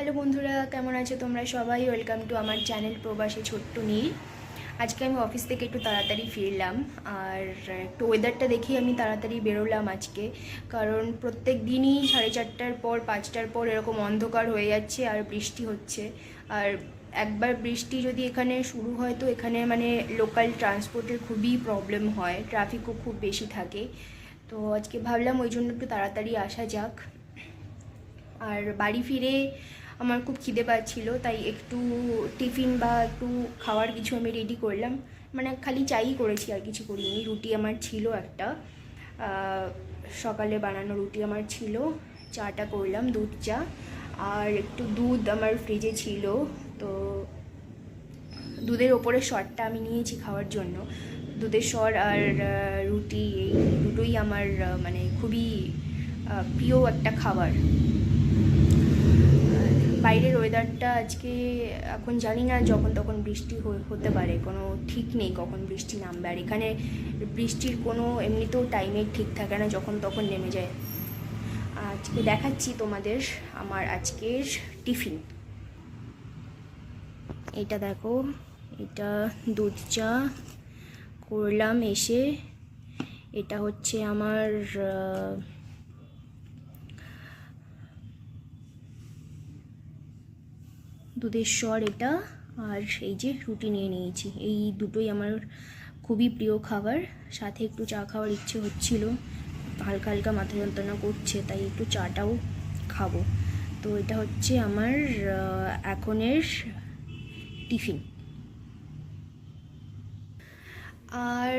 Hello বন্ধুরা, কেমন আছো তোমরা সবাই? ওয়েলকাম টু আমার চ্যানেল প্রবাসী ছোট্ট নীল। আজকে আমি অফিস থেকে একটু তাড়াতাড়ি ফিরলাম, আর, একটু ওয়েদারটা দেখেই আমি তাড়াতাড়ি বেরোলাম আজকে। কারণ প্রত্যেক দিনই সাড়ে চারটার পর, পাঁচটার পর এরকম অন্ধকার হয়ে যাচ্ছে আর বৃষ্টি হচ্ছে। আর একবার বৃষ্টি যদি এখানে শুরু হয় তো এখানে মানে লোকাল ট্রান্সপোর্টের খুবই প্রবলেম হয় ট্রাফিকও খুব বেশি থাকে। তো আজকে ভাবলাম ওই জন্য একটু তাড়াতাড়ি আসা যাক। আর বাড়ি ফিরে আমার খুব খিদে পাচ্ছিলো, তাই একটু টিফিন বা একটু খাওয়ার কিছু আমি রেডি করলাম। মানে খালি চাই করেছি আর কিছু করিনি, রুটি আমার ছিল একটা। সকালে বানানো রুটি আমার ছিল, চাটা করলাম, দুধ চা। আর একটু দুধ আমার ফ্রিজে ছিল, তো দুধের ওপরের শরটা আমি নিয়েছি খাওয়ার জন্য। দুধের স্বর আর রুটি, এই দুটোই আমার মানে খুবই প্রিয় একটা খাবার। বাইরের ওয়েদারটা আজকে, এখন জানি না যখন তখন বৃষ্টি হতে পারে। কোনো ঠিক নেই কখন বৃষ্টি নামবে। আর এখানে বৃষ্টির কোনো এমনিতেও টাইমের ঠিক থাকে না যখন তখন নেমে যায়। আজকে দেখাচ্ছি তোমাদের আমার আজকের টিফিন। এটা দেখো, এটা দুধ চা করলাম এসে। এটা হচ্ছে আমার দুধের স্বর এটা, আর এই যে রুটি নিয়ে নিয়েছি। এই দুটোই আমার খুবই প্রিয় খাবার। সাথে একটু চা খাওয়ার ইচ্ছে হচ্ছিল। হালকা হালকা মাথা যন্ত্রণা করছে, তাই একটু চাটাও খাব। তো এটা হচ্ছে আমার এখনের টিফিন। আর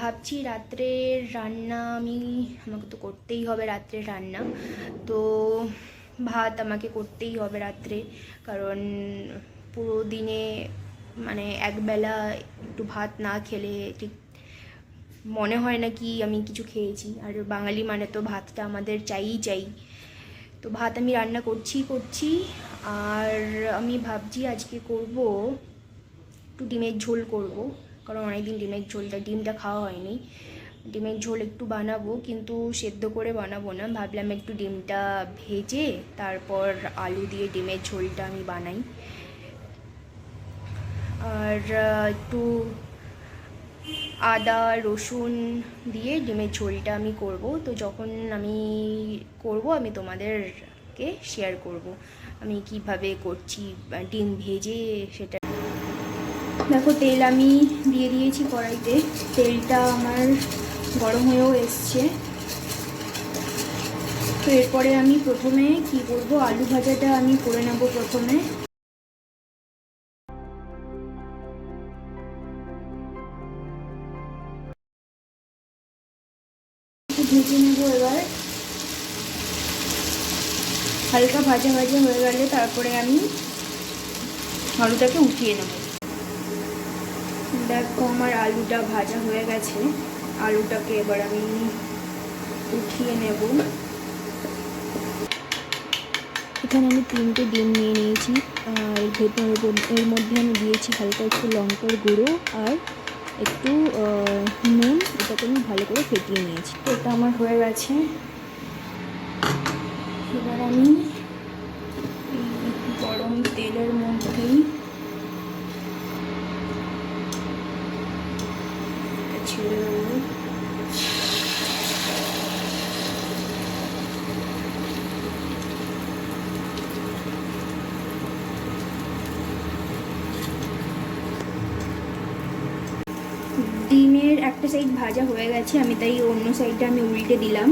ভাবছি রাত্রের রান্না আমি, আমাকে তো করতেই হবে রাত্রের রান্না। তো ভাত আমাকে করতেই হবে রাত্রে। কারণ পুরো দিনে মানে একবেলা একটু ভাত না খেলে ঠিক মনে হয় না কি আমি কিছু খেয়েছি। আর বাঙালি মানে তো ভাতটা আমাদের চাইই চাই। তো ভাত আমি রান্না করছি করছি। আর আমি ভাবছি আজকে করব একটু ডিমের ঝোল করব। কারণ অনেকদিন ডিমের ঝোলটা, ডিমটা খাওয়া হয়নি। ডিমের ঝোল একটু বানাবো, কিন্তু সেদ্ধ করে বানাবো না। ভাবলাম একটু ডিমটা ভেজে তারপর আলু দিয়ে ডিমের ঝোলটা আমি বানাই। আর একটু আদা, রসুন দিয়ে ডিমের ঝোলটা আমি করব। তো যখন আমি করব, আমি তোমাদেরকে শেয়ার করব, আমি কীভাবে করছি ডিম ভেজে সেটা। দেখো, তেল আমি দিয়ে দিয়েছি কড়াইতে। তেলটা আমার গরম হয়েও এসছে। তো এরপরে আমি প্রথমে কি করব আলু ভাজাটা আমি করে নেব প্রথমে। ভেজে নেব এবার। হালকা ভাজা ভাজা হয়ে গেলে তারপরে আমি আলুটাকে উঠিয়ে নেব। দেখো, আমার আলুটা ভাজা হয়ে গেছে। আলুটাকে এবার আমি উঠিয়ে নেব। এখানে আমি তিনটে ডিম নিয়ে নিয়েছি। আর ভেতর এর মধ্যে আমি দিয়েছি হালকা একটু লঙ্কার গুঁড়ো আর একটু নুন, এটাকে আমি ভালো করে ফেটিয়ে নিয়েছি। এটা আমার হয়ে গেছে। এবার আমি গরম তেলের মধ্যেই এটা ছেড়ে দেবো ডিমের একটা সাইড ভাজা হয়ে গেছে, আমি তাই অন্য সাইডটা আমি উল্টে দিলাম।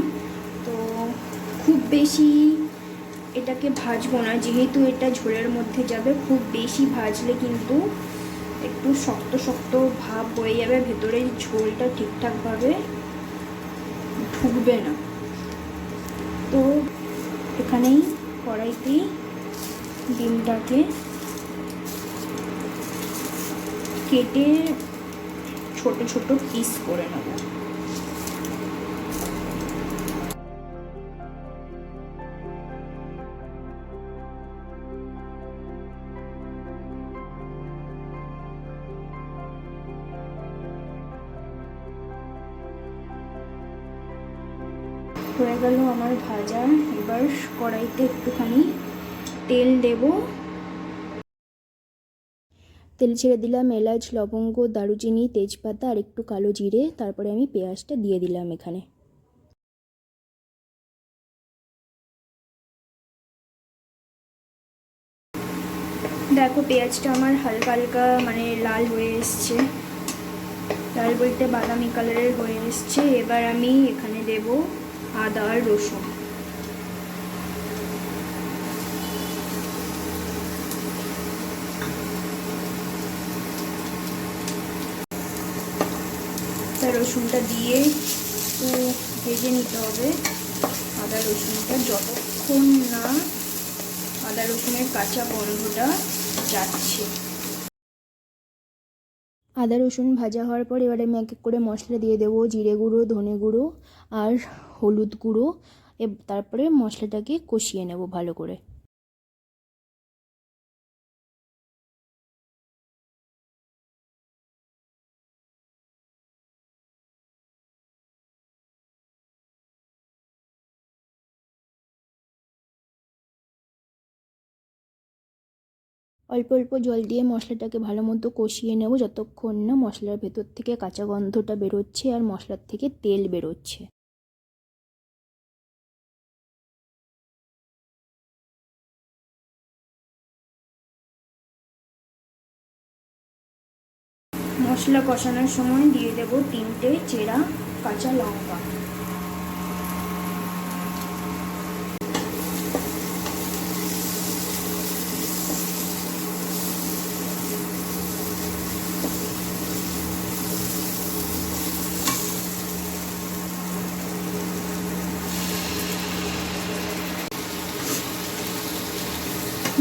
তো খুব বেশি এটাকে ভাজবো না, যেহেতু এটা ঝোলের মধ্যে যাবে, খুব বেশি ভাজলে কিন্তু একটু শক্ত শক্ত ভাব হয়ে যাবে, ভেতরে ঝোলটা ঠিকঠাকভাবে ঢুকবে না। তো এখানেই কড়াইতেই ডিমটাকে কেটে ছোট ছোট পিস করে নেব। হয়ে গেল আমার ভাজা এবার কড়াইতে একটুখানি তেল দেব। তেল ছেড়ে দিলাম, এলাচ, লবঙ্গ, দারুচিনি, তেজপাতা আর একটু কালো জিরে, তারপরে আমি পেঁয়াজটা দিয়ে দিলাম এখানে। দেখো, পেঁয়াজটা আমার হালকা হালকা মানে লাল হয়ে এসছে। লাল বলতে বাদামি কালারের হয়ে এসছে। এবার আমি এখানে দেব আদা আর রসুন তা রসুনটা দিয়ে একটু ভেজে নিতে হবে। আদা রসুনটা যতক্ষণ না আদা রসুনের কাঁচা গন্ধটা যাচ্ছে। আদা রসুন ভাজা হওয়ার পর এবারে আমি এক এক করে মশলা দিয়ে দেবো, জিরে গুঁড়ো, ধনে গুঁড়ো আর হলুদ গুঁড়ো। তারপরে মশলাটাকে কষিয়ে নেব ভালো করে। অল্প অল্প জল দিয়ে মশলাটাকে ভালো মতো কষিয়ে নেব যতক্ষণ না মশলার ভেতর থেকে কাঁচা গন্ধটা বেরোচ্ছে আর মশলার থেকে তেল বেরোচ্ছে। মশলা কষানোর সময় দিয়ে দেব তিনটে চেরা কাঁচা লঙ্কা।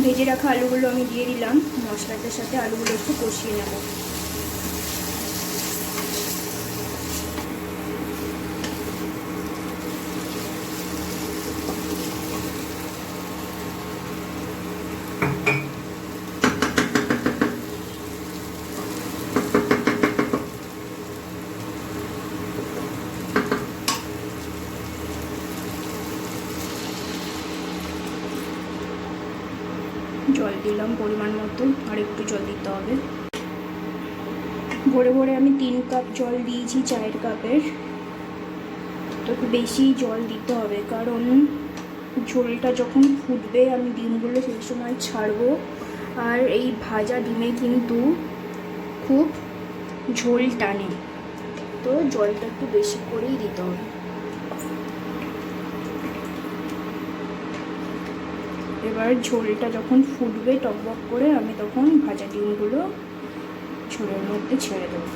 ভেজে রাখা আলুগুলো আমি দিয়ে দিলাম। মশলাটার সাথে আলুগুলো একটু কষিয়ে নেব জল দিলাম পরিমাণ মতো আর একটু জল দিতে হবে। ভোরে ভোরে আমি তিন কাপ জল দিয়েছি চায়ের কাপের। তো একটু বেশি জল দিতে হবে, কারণ ঝোলটা যখন ফুটবে আমি ডিমগুলো সেই সময় ছাড়বো। আর এই ভাজা ডিমে কিন্তু খুব ঝোল টানে। তো জলটা একটু বেশি করেই দিতে হবে। এবার ঝোলটা যখন ফুটবে টক টকবক করে, আমি তখন ভাজা ডিমগুলো ঝোলের মধ্যে ছেড়ে দেবো।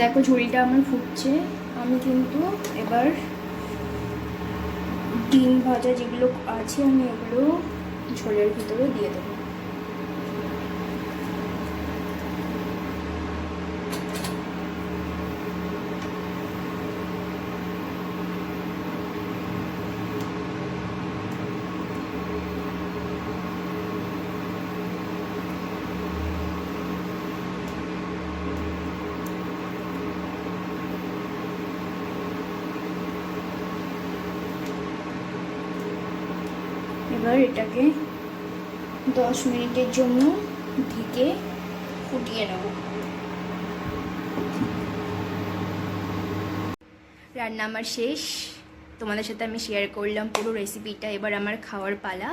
দেখো ঝোলটা আমার ফুটছে। আমি কিন্তু এবার ডিম ভাজা যেগুলো আছে, আমি এগুলো ঝোলের ভিতরে দিয়ে দেবো। এবার এটাকে দশ মিনিটের জন্য ঢেকে ফুটিয়ে নেব। রান্না আমার শেষ। তোমাদের সাথে আমি শেয়ার করলাম পুরো রেসিপিটা এবার আমার খাওয়ার পালা।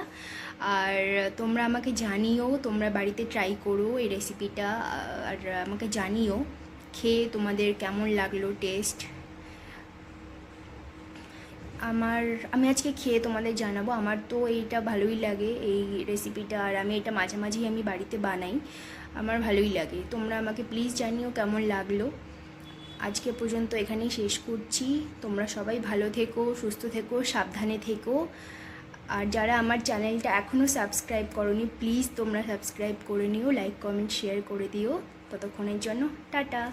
আর তোমরা আমাকে জানিও, তোমরা বাড়িতে ট্রাই করো এই রেসিপিটা আর আমাকে জানিও, খেয়ে তোমাদের কেমন লাগল টেস্ট আমার, আমি আজকে খেয়ে তোমাদের জানাব। আমার তো এইটা ভালোই লাগে, এই রেসিপিটা আর আমি এটা মাঝে মাঝেই আমি বাড়িতে বানাই, আমার ভালোই লাগে। তোমরা আমাকে প্লিজ জানিও কেমন লাগল। আজকে পর্যন্ত এখানেই শেষ করছি। তোমরা সবাই ভালো থেকো, সুস্থ থেকো, সাবধানে থেকো। আর যারা আমার চ্যানেলটা এখনও সাবস্ক্রাইব করনি প্লিজ তোমরা সাবস্ক্রাইব করে নিও লাইক কমেন্ট শেয়ার করে দিও। ততক্ষণের জন্য টাটা।